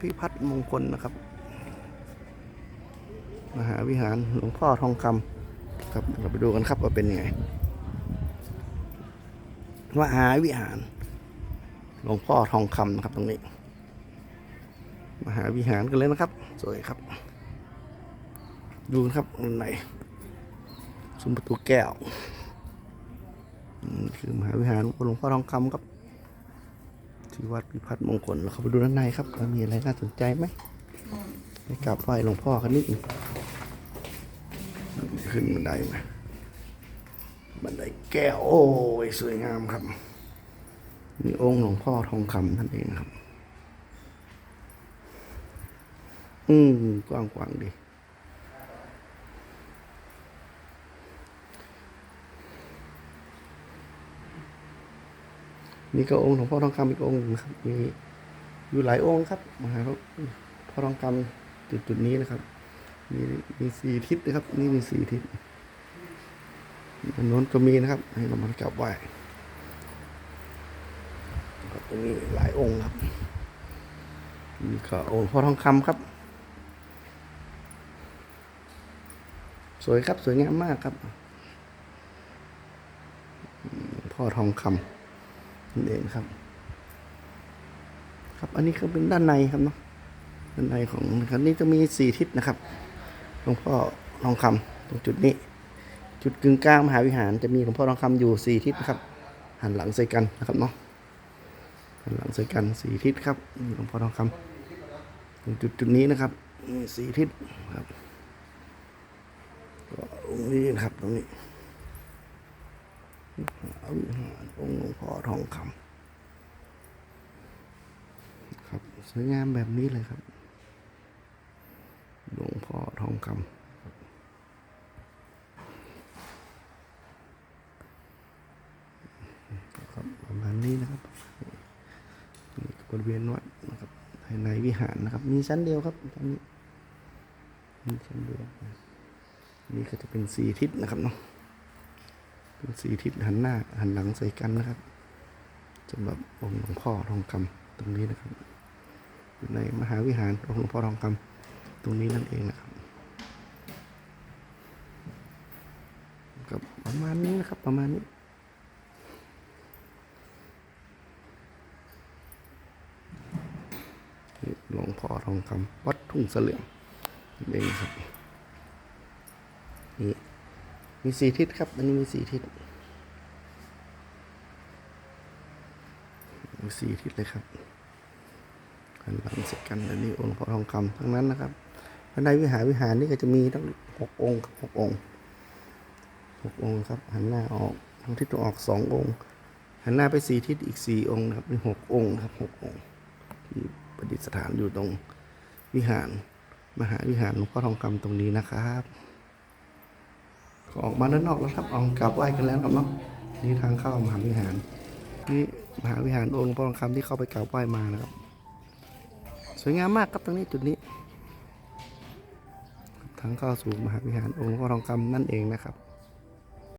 พิพัฒน์มงคลนะครับ มหาวิหารหลวงพ่อทองคำครับเราไปดูกันครับว่าเป็นยังไงมหาวิหาร หลวงพ่อทองคำนะครับตรงนี้ มหาวิหารกันเลยนะครับ สวยครับ ดูนะครับข้างในซุ้มประตูแก้วนี่คือมหาวิหารหลวงพ่อทองคำครับ ที่วัดพิพัฒน์มงคลเราเข้าไปดูด้านในครับว่ามีอะไรน่าสนใจไหมไปกราบไหว้หลวงพ่อกันนิดนึงขึ้นบันไดมาบันไดแก้วโอ้ยสวยงามครับนี่องค์หลวงพ่อทองคำท่านเองครับ อืมกว้างกว้างๆดี นี่ก็องค์หลวงพ่อทองคำอีกองค์หนึ่งนะครับ มีอยู่หลายองค์ครับมหาหลวงพ่อทองคำจุดจุดนี้นะครับ มีมีสี่ทิศนะครับ นี่มีสี่ทิศอันโน้นก็มีนะครับ ให้เรามากราบไหว้ครับตรงนี้หลายองค์ครับนี่ก็องค์พ่อทองคำครับ สวยครับสวยงามมากครับ พ่อทองคำ นั่นเองครับ ครับอันนี้ก็เป็นด้านในครับเนาะด้านในของครับนี่จะมีสี่ทิศนะครับหลวงพ่อทองคำตรงจุดนี้ จุดกึ่งกลางมหาวิหารจะมีหลวงพ่อทองคำอยู่สี่ทิศนะครับหันหลังใส่กันนะครับเนาะหันหลังใส่กันสี่ทิศครับหลวงพ่อทองคำตรงจุดจุดนี้นะครับสี่ทิศครับก็องนี้นะครับตรงนี้ เอาวิหารองค์หลวงพ่อทองคำครับสวยงามแบบนี้เลยครับ หลวงพ่อทองคำครับประมาณนี้นะครับนี่บริเวณวัดนะครับภายในวิหารนะครับ มีชั้นเดียวครับชั้นนี้มีชั้นเดียวนี่ก็จะเป็นสี่ทิศนะครับเนาะ เป็นสีทิศหันหน้าหันหลังใส่กันนะครับสำหรับองค์หลวงพ่อทองคำตรงนี้นะครับอยู่ในมหาวิหารองค์หลวงพ่อทองคำตรงนี้นั่นเองนะครับครับประมาณนี้นะครับประมาณนี้หลวงพ่อทองคำวัดทุ่งเสลี่ยมนั่นเองครับนี่ มีสี่ทิศครับ อันนี้มีสี่ทิศมีสี่ทิศเลยครับหันหลังเสร็จกันอันนี้องค์พระทองคำทั้งนั้นนะครับภายในวิหารวิหารนี่ก็จะมีทั้งหกองค์หกองค์หกองค์ครับ หันหน้าออกทั้งทิศตะวันออกสององค์ หันหน้าไปสี่ทิศอีกสี่องค์นะครับมีหกองค์ครับหกองค์ที่ประดิษฐานอยู่ตรงวิหาร มหาวิหารหลวงพ่อทองคำตรงนี้นะครับ ออกมาด้านนอกแล้วครับออกกลับไหว้กันแล้วครับเนาะนี่ทางเข้ามหาวิหาร นี่มหาวิหารองค์หลวงพ่อทองคำที่เข้าไปกราบไหว้มานะครับ สวยงามมากครับตรงนี้จุดนี้ทางเข้าสู่มหาวิหารองค์หลวงพ่อทองคำนั่นเองนะครับ